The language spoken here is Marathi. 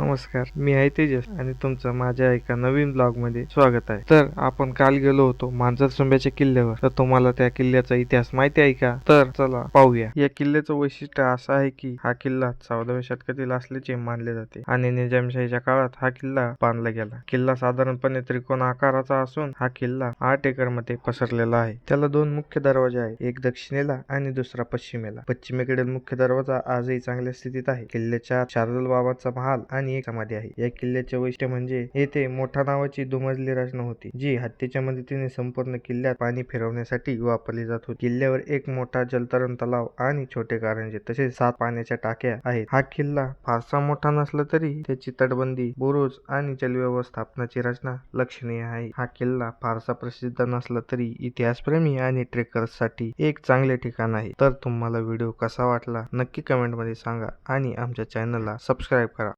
नमस्कार मी आहे तेजस आणि तुमचं माझ्या एका नवीन ब्लॉगमध्ये स्वागत आहे. तर आपण काल गेलो होतो मांजर सुंब्याच्या किल्ल्यावर. तर तुम्हाला त्या किल्ल्याचा इतिहास माहिती आहे का? तर चला पाहूया. या किल्ल्याचं वैशिष्ट्य असं आहे की हा किल्ला चौदाव्या शतकातील असल्याचे मानले जाते आणि निजामशाहीच्या काळात हा किल्ला बांधला गेला. किल्ला साधारणपणे त्रिकोण आकाराचा असून हा किल्ला आठ एकरमध्ये पसरलेला आहे. त्याला दोन मुख्य दरवाजे आहेत एक दक्षिणेला आणि दुसरा पश्चिमेला. पश्चिमेकडील मुख्य दरवाजा आजही चांगल्या स्थितीत आहे. किल्ल्याच्या शार्दल बाबाचा महाल आणि एक एकामध्ये आहे. या किल्ल्याचे वैशिष्ट्य म्हणजे येथे मोठा नावाची दुमजली रचना होती जी हत्तीच्या मदतीने संपूर्ण किल्ल्यात पाणी फिरवण्यासाठी वापरली जात होती. किल्ल्यावर एक मोठा जलतरण तलाव आणि छोटे कारंजे तसेच सात पाण्याच्या टाक्या आहेत. हा किल्ला फारसा मोठा नसला तरी त्याची तटबंदी बुरुज आणि जलव्यवस्थापनाची रचना लक्षणीय आहे. हा किल्ला फारसा प्रसिद्ध नसला तरी इतिहासप्रेमी आणि ट्रेकर्ससाठी एक चांगले ठिकाण आहे. तर तुम्हाला व्हिडिओ कसा वाटला नक्की कमेंटमध्ये सांगा आणि आमच्या चॅनलला सबस्क्राईब करा.